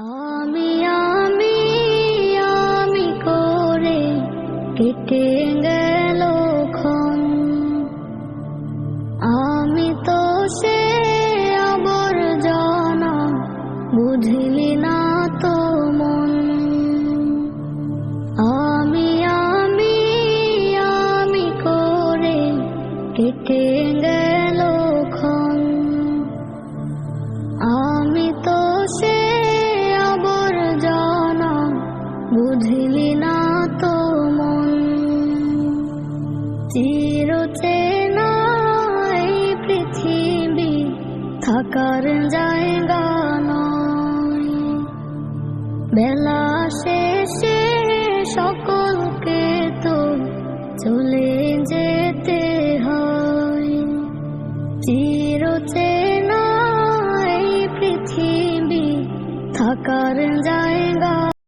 আমি আমি আমি করে কেটে গেল আমি তো সে আবর্জনা বুঝলি না তো মন। আমি আমি আমি করে কেটে গেল না তো মন। চির চেনা এই পৃথিবী থাকার জায়গা বেলা শেষে সকলকে তো চলে যেতে হয়। চির চেনা এই পৃথিবী যায়